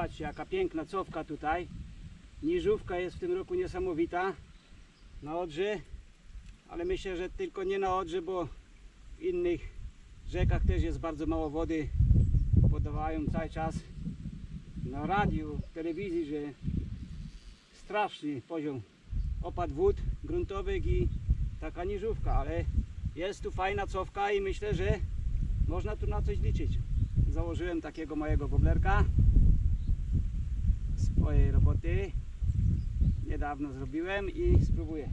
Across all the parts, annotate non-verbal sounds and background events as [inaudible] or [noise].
Zobaczcie, jaka piękna cofka tutaj. Niżówka jest w tym roku niesamowita na Odrze, ale myślę, że tylko nie na Odrze, bo w innych rzekach też jest bardzo mało wody. Podawają cały czas na radiu, w telewizji, że straszny poziom opad wód gruntowych i taka niżówka, ale jest tu fajna cofka i myślę, że można tu na coś liczyć. Założyłem takiego mojego woblerka swojej roboty. Niedawno zrobiłem i spróbuję.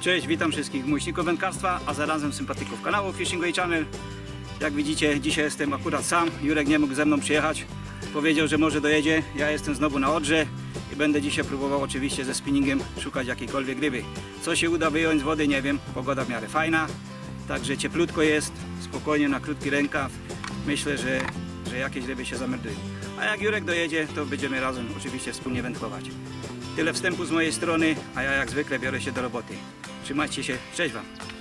Cześć, witam wszystkich miłośników wędkarstwa, a zarazem sympatyków kanału Fishing Way Channel. Jak widzicie, dzisiaj jestem akurat sam. Jurek nie mógł ze mną przyjechać. Powiedział, że może dojedzie. Ja jestem znowu na Odrze i będę dzisiaj próbował oczywiście ze spinningiem szukać jakiejkolwiek ryby. Co się uda wyjąć z wody, nie wiem. Pogoda w miarę fajna, także cieplutko jest, spokojnie na krótki rękaw. Myślę, że, że jakieś ryby się zameldują. A jak Jurek dojedzie, to będziemy razem oczywiście wspólnie wędkować. Tyle wstępu z mojej strony, a ja jak zwykle biorę się do roboty. Trzymajcie się, cześć Wam.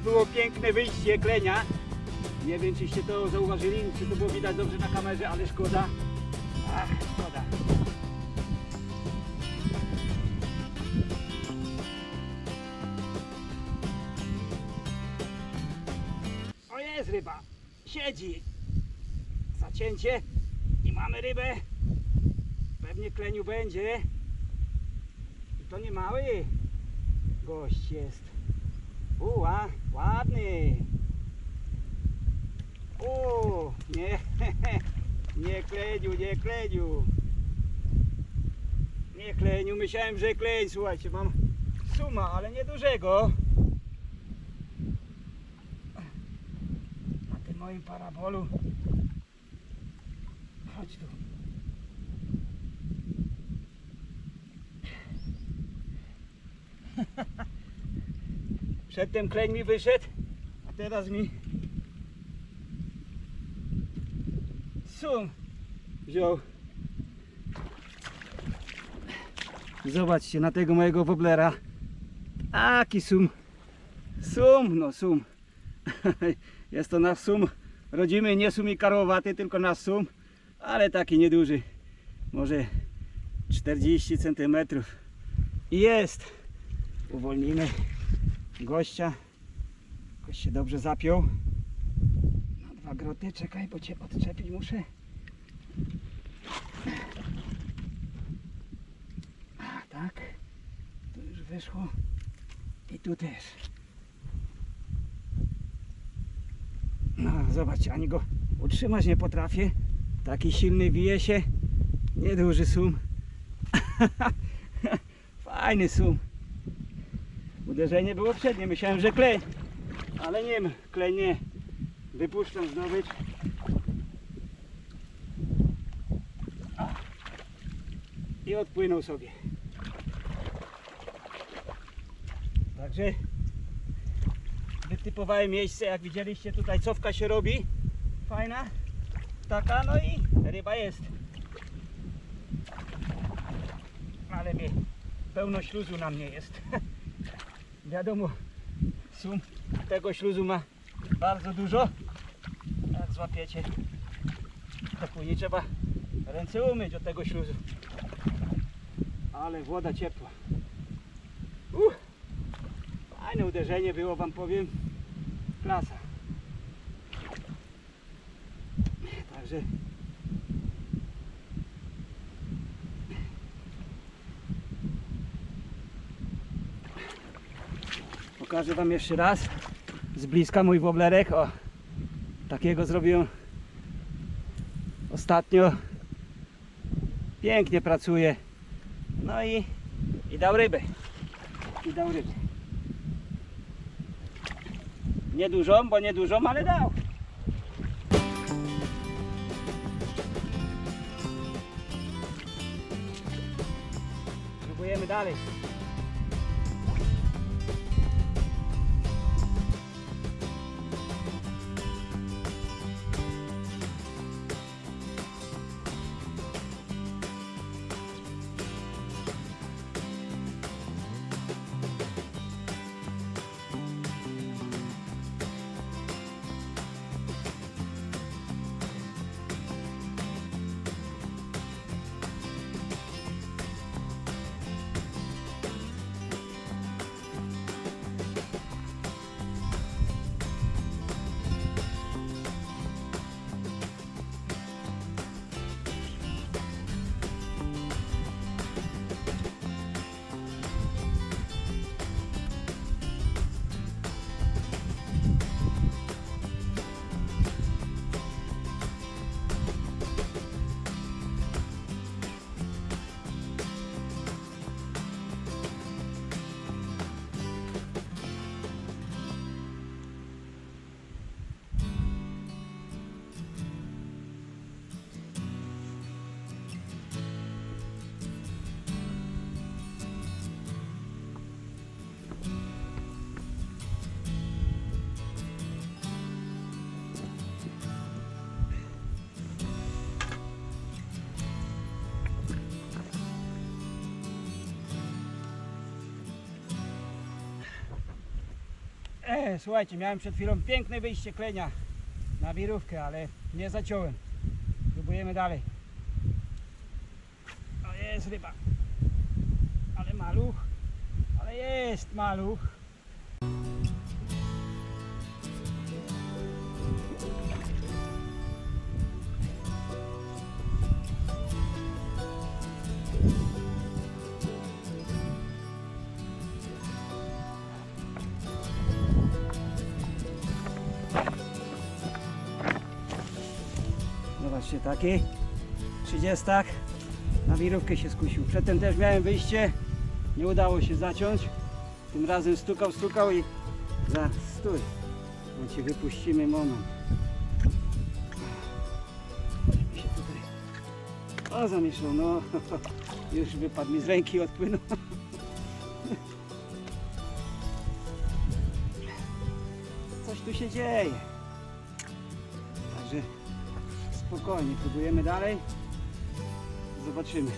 Było piękne wyjście klenia. Nie wiem, czyście to zauważyli, czy to było widać dobrze na kamerze, ale szkoda. Ach, szkoda. O jest ryba. Siedzi. Zacięcie. I mamy rybę. Pewnie kleniu będzie. I to nie mały gość jest. Uła, ładny. O, nie, [laughs] nie kleniu, nie kleniu. Nie kleniu, myślałem, że kleń, słuchajcie, mam suma, ale niedużego. Na tym moim parabolu. Chodź tu. [laughs] Przedtem kleń mi wyszedł, a teraz mi sum wziął. Zobaczcie na tego mojego woblera. Taki sum. Sum, no sum. [laughs] Jest to nasz sum rodzimy, nie sum i karłowaty, tylko nasz sum, ale taki nieduży. Może 40 cm. I jest. Uwolnimy gościa. Gość się dobrze zapiął. Na dwa groty, czekaj, bo cię odczepić muszę. A, tak. Tu już wyszło. I tu też. No, zobaczcie, ani go utrzymać nie potrafię. Taki silny wije się. Nieduży sum. [laughs] Fajny sum. Uderzenie było przednie, myślałem, że klej. Ale nie, klej nie. Wypuszczam zdobycz. I odpłynął sobie. Także wytypowałem miejsce, jak widzieliście tutaj cofka się robi. Fajna. Taka, no i ryba jest. Ale mnie pełno śluzu na mnie jest. [laughs] Wiadomo, sum tego śluzu ma bardzo dużo. Jak złapiecie, to później trzeba ręce umyć od tego śluzu. Ale woda ciepła. Uh, fajne uderzenie było, wam powiem. Klasa. Także Pokażę Wam jeszcze raz z bliska mój woblerek. O, takiego zrobiłem ostatnio. Pięknie pracuje. No i, i dał rybę. I dał rybę. Niedużą, bo niedużą, ale dał. dalej. Słuchajcie, miałem przed chwilą piękne wyjście klenia na wirówkę, ale nie zaciąłem. Próbujemy dalej. O, jest ryba. Ale maluch. Ale jest maluch. Taki 30 na wirówkę się skusił. Przedtem też miałem wyjście, nie udało się zaciąć. Tym razem stukał, stukał i za stój. No cię wypuścimy moment. Się tutaj. O, zamieszał, no. [laughs] Już wypadł mi z ręki, odpłynął. [laughs] Coś tu się dzieje. Także spokojnie, próbujemy dalej. Zobaczymy.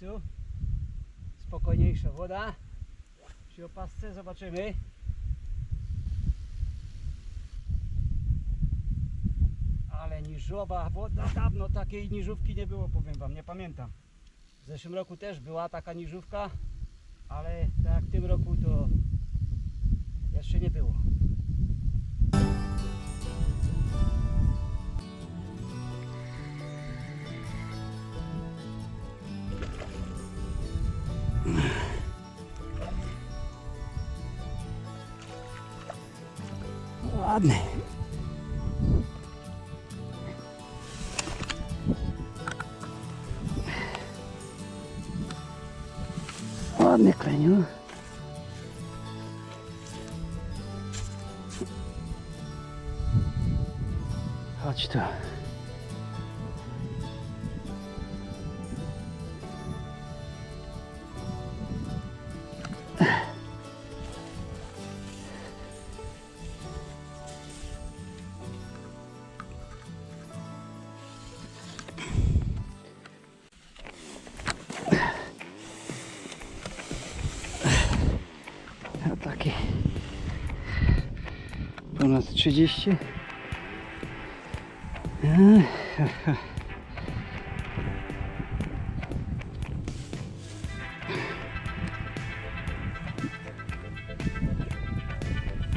Miejscu. Spokojniejsza woda. Przy opasce zobaczymy. Ale niżowa woda, dawno takiej niżówki nie było, powiem wam, nie pamiętam. W zeszłym roku też była taka niżówka, ale tak jak w tym roku to jeszcze nie było. Ładny 17.30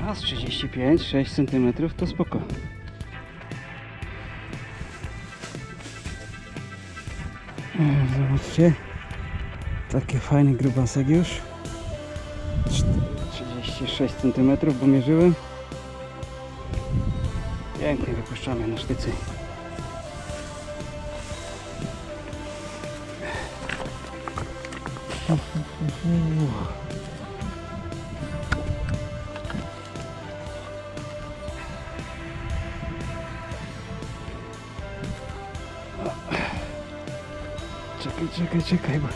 a z 35-6 cm to spoko. Zobaczcie. Taki fajny grubasek już. 36 cm, bo mierzyłem. Wypuszczamy na sztycy. Czekaj, czekaj, czekaj, bo...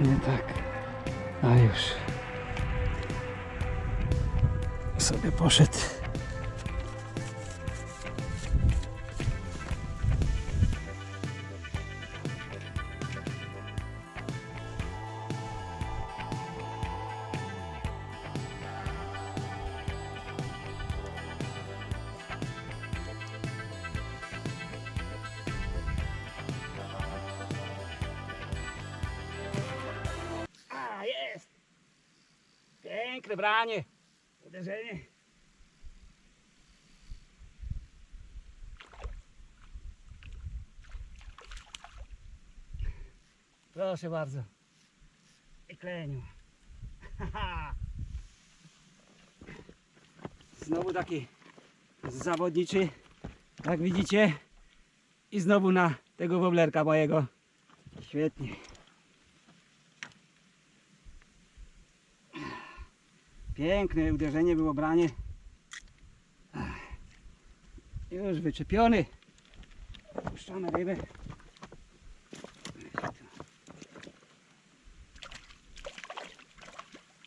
Nie tak. A już. Sobie poszedł. Piękne branie. Uderzenie. Proszę bardzo. I kleniu. [laughs] Znowu taki zawodniczy, jak widzicie. I znowu na tego woblerka mojego. Świetnie. Piękne uderzenie było branie. Już wyczepiony. Puszczamy rybę.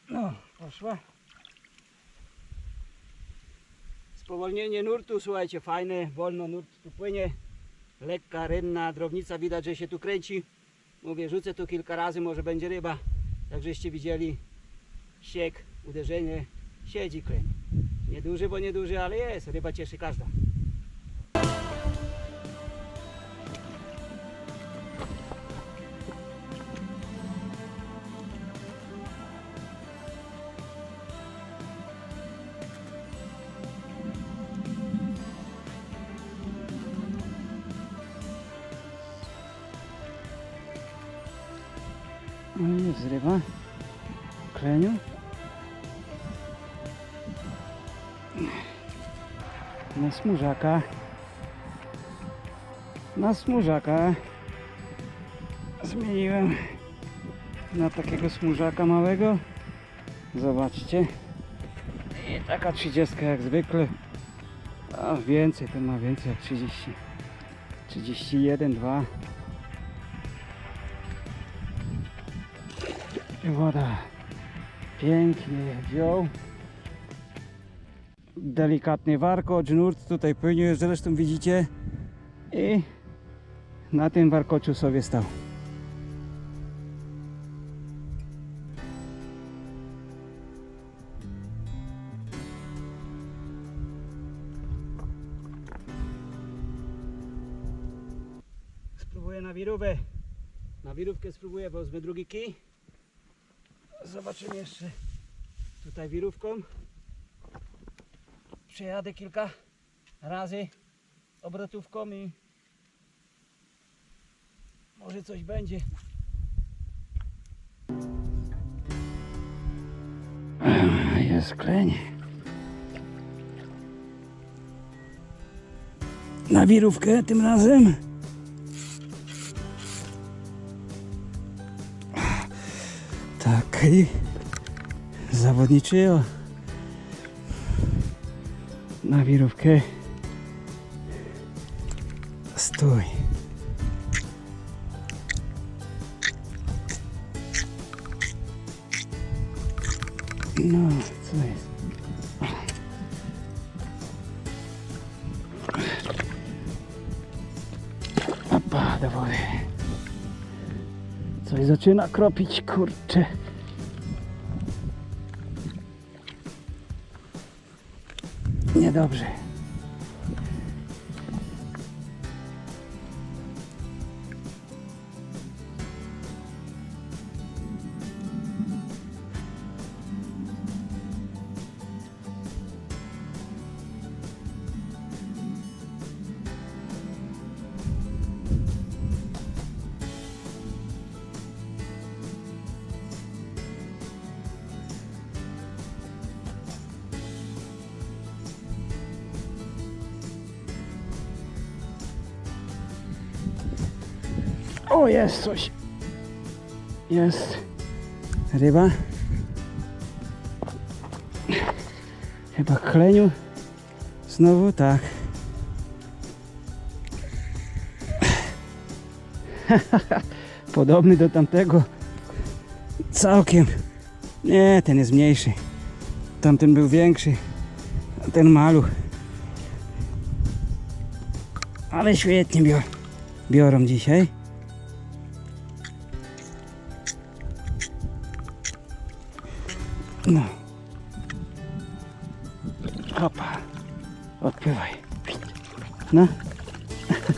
No, poszła. Spowolnienie nurtu, słuchajcie, fajne, wolno nurt tu płynie. Lekka, rynna drobnica, widać, że się tu kręci. Mówię, rzucę tu kilka razy, może będzie ryba. Tak żeście widzieli, siek, uderzenie, siedzi kleń. Nieduży, bo nieduży, ale jest. Ryba cieszy każda. No i jest ryba. w Kleniu. Na smużaka. Na smużaka. Zmieniłem na takiego smużaka małego. Zobaczcie. I taka 30 jak zwykle. A więcej, to ma więcej jak 30. 31, 2. I woda. Pięknie wziął delikatny warkocz, nurt tutaj płynie, zresztą widzicie i na tym warkoczu sobie stał. Spróbuję na wirówę. Na wirówkę spróbuję, wezmę drugi kij. Zobaczymy jeszcze tutaj wirówką przejadę kilka razy obrotówką i może coś będzie. Jest kleń. Na wirówkę tym razem. Tak i zawodniczy o na wirówkę. Stój. No, co jest? Opa, do wody. Coś zaczyna kropić, kurczę. Niedobrze. Jest coś. Jest ryba. Chyba kleniu. Znowu tak. [laughs] Podobny do tamtego. Całkiem. Nie, ten jest mniejszy. Tamten był większy. Ten maluch. Ale świetnie bior biorą dzisiaj.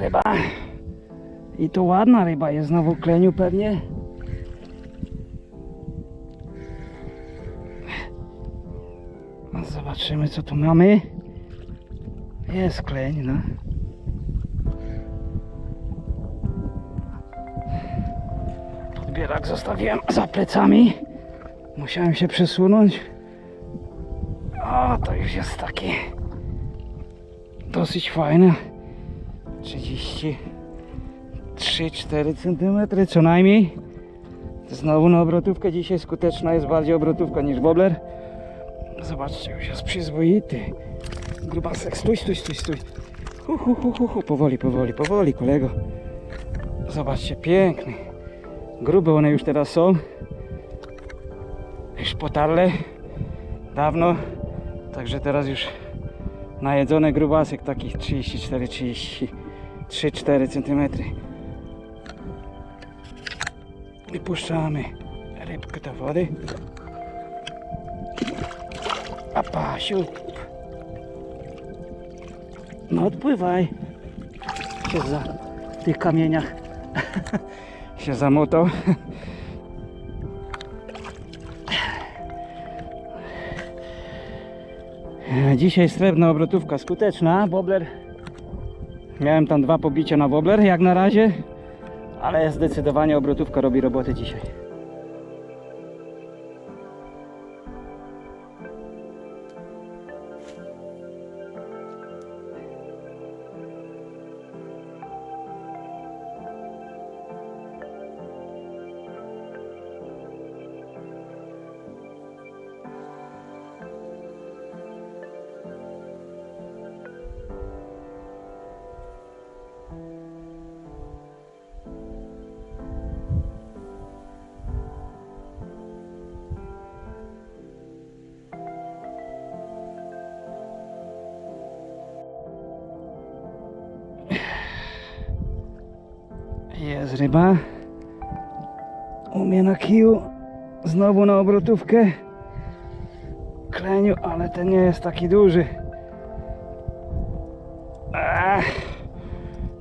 ryba. I to ładna ryba jest znowu kleniu pewnie. Zobaczymy co tu mamy. Jest kleń, no. Podbierak zostawiłem za plecami. Musiałem się przesunąć. O, to już jest takie dosyć fajne. 33-4 cm co najmniej. Znowu na obrotówkę. Dzisiaj skuteczna jest bardziej obrotówka niż wobler. Zobaczcie, już jest przyzwoity. Grubasek, stój, stój, stój, stój. Hu, hu, hu, hu, hu. Powoli, powoli, powoli, kolego. Zobaczcie, piękny. Grube one już teraz są. Już potarle. Dawno. Także teraz już najedzony grubasek takich 34 33 4 cm wypuszczamy rybkę do wody a pasiu no odpływaj się za w tych kamieniach [laughs] się zamotał [laughs] Dzisiaj srebrna obrotówka skuteczna. Wobler. Miałem tam dwa pobicia na wobler jak na razie, ale zdecydowanie obrotówka robi robotę dzisiaj. U mnie na kiju. Znowu na obrotówkę. Kleniu, ale ten nie jest taki duży. Ach,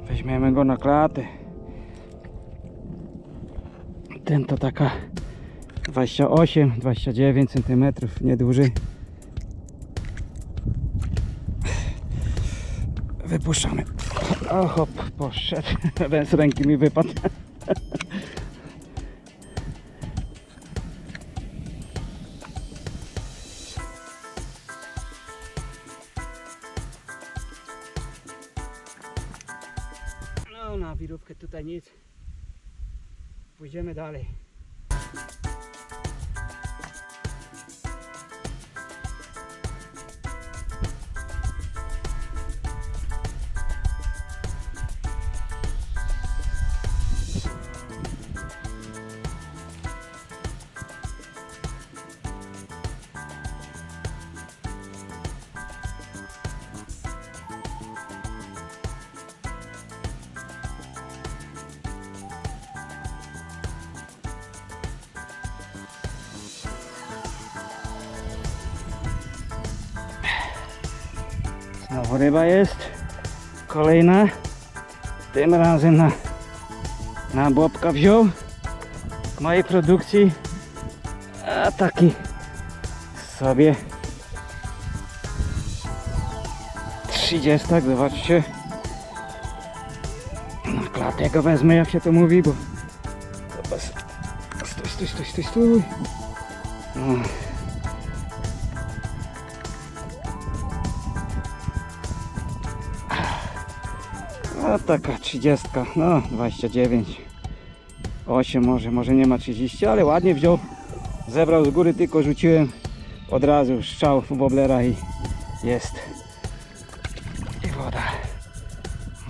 weźmiemy go na klatę. Ten to taka 28-29 cm, nieduży. Wypuszczamy. O hop, poszedł. [laughs] Ten z ręki mi wypadł. No na wirówkę tutaj nic. Pójdziemy dalej. Znowu ryba jest. Kolejna. Tym razem na, na bobka wziął. W mojej produkcji. A taki sobie 30, zobaczcie. Na klatę go wezmę, jak się to mówi, bo... Stój, stój, stój, stój, stój. No. A taka 30, no 29. 8 może, może nie ma 30, ale ładnie wziął. Zebrał z góry, tylko rzuciłem od razu strzał woblera i jest. I woda.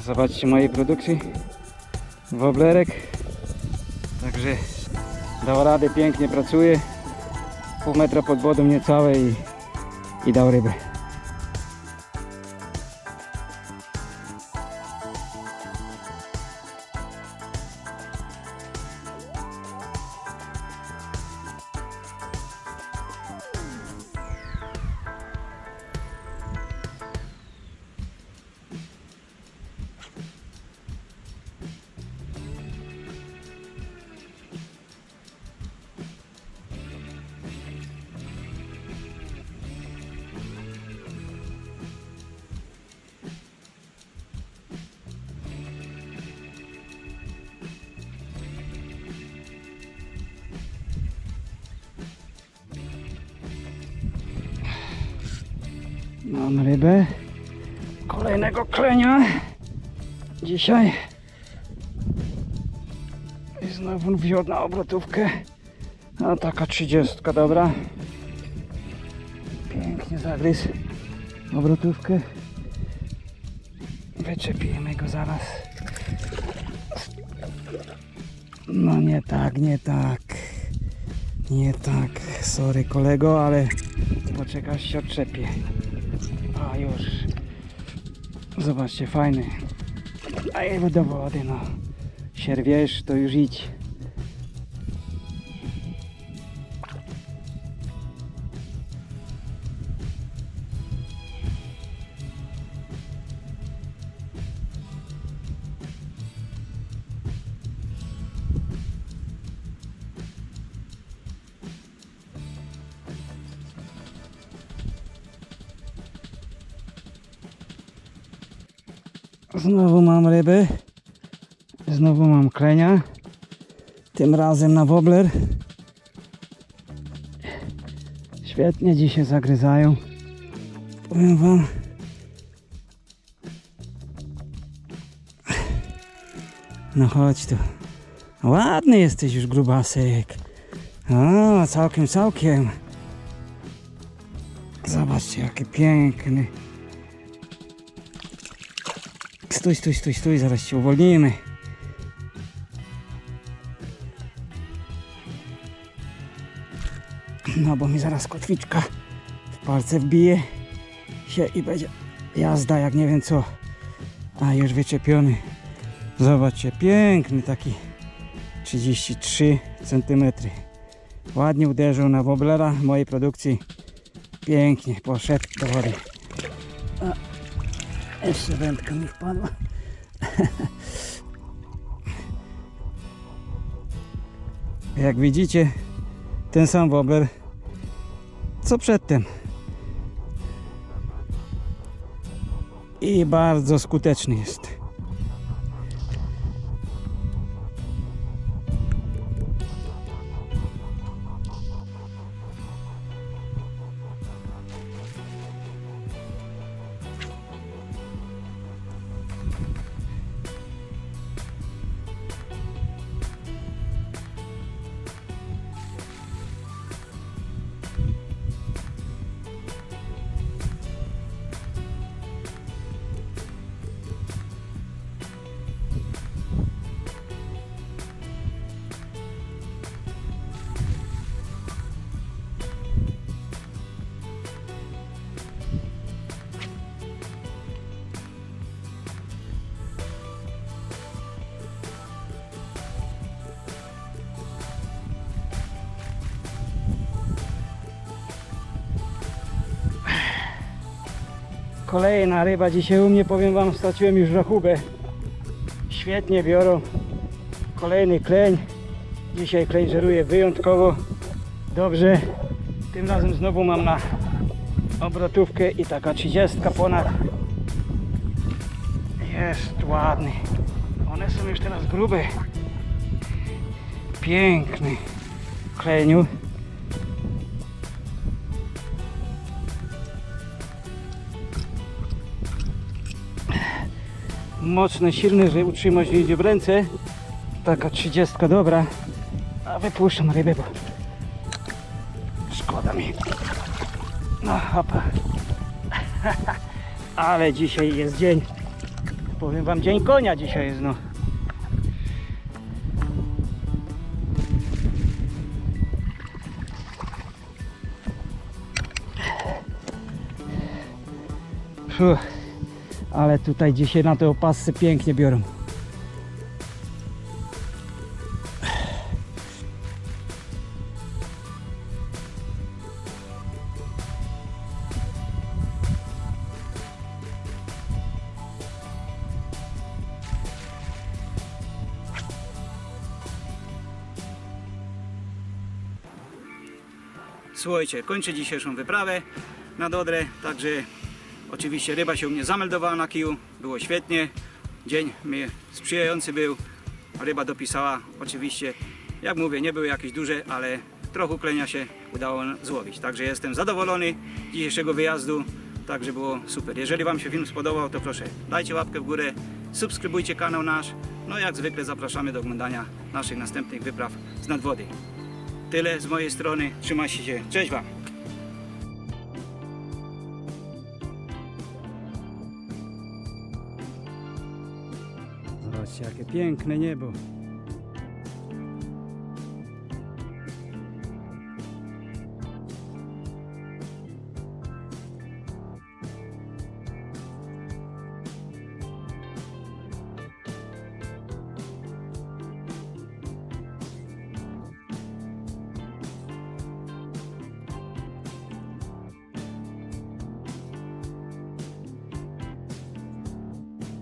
Zobaczcie mojej produkcji. Woblerek. Także dał radę, pięknie pracuje. Pół metra pod wodą niecałe i, i dał rybę. Mam rybę. Kolejnego klenia. Dzisiaj. I znowu wziął na obrotówkę. A taka trzydziestka, dobra. Pięknie zagryzł obrotówkę. Wyczepimy go zaraz. No nie tak, nie tak. Nie tak. Sorry kolego, ale poczekasz się odczepię. Już. Zobaczcie, fajny. A jego do wody, no. Sierwiesz, to już idź. Znowu mam ryby. Znowu mam klenia. Tym razem na wobler. Świetnie dzisiaj zagryzają. Powiem wam. No chodź tu. Ładny jesteś już grubasek. O, całkiem, całkiem. Zobaczcie, jaki piękny. Stój, stój, stój, stój, zaraz cię uwolnimy. No bo mi zaraz kotwiczka w palce wbije się i będzie jazda jak nie wiem co. A już wyczepiony. Zobaczcie, piękny taki 33 cm. Ładnie uderzył na woblera mojej produkcji. Pięknie poszedł do wody. Jeszcze wędka mi wpadła. Jak widzicie, ten sam wobler co przedtem. I bardzo skuteczny jest. Kolejna ryba dzisiaj u mnie, powiem wam, straciłem już rachubę. Świetnie biorą. Kolejny kleń. Dzisiaj kleń żeruje wyjątkowo dobrze. Tym razem znowu mam na obrotówkę i taka 30 ponad. Jest ładny. One są już teraz grube. Piękny kleniu. Mocny, silny, że utrzymać idzie w ręce. Taka 30 dobra. A wypuszczam rybę, bo szkoda mi. No hopa. [laughs] Ale dzisiaj jest dzień. Powiem wam, dzień konia dzisiaj jest, no. Fuh. Ale tutaj dzisiaj na te opasy pięknie biorą. Słuchajcie, kończę dzisiejszą wyprawę na Dodrę, także oczywiście ryba się u mnie zameldowała na kiju, było świetnie, dzień mi sprzyjający był, ryba dopisała, oczywiście, jak mówię, nie były jakieś duże, ale trochę klenia się udało złowić, także jestem zadowolony dzisiejszego wyjazdu, także było super. Jeżeli Wam się film spodobał, to proszę dajcie łapkę w górę, subskrybujcie kanał nasz, no jak zwykle zapraszamy do oglądania naszych następnych wypraw z nadwody. Tyle z mojej strony. Trzymajcie się. Cześć Wam. Piękne niebo.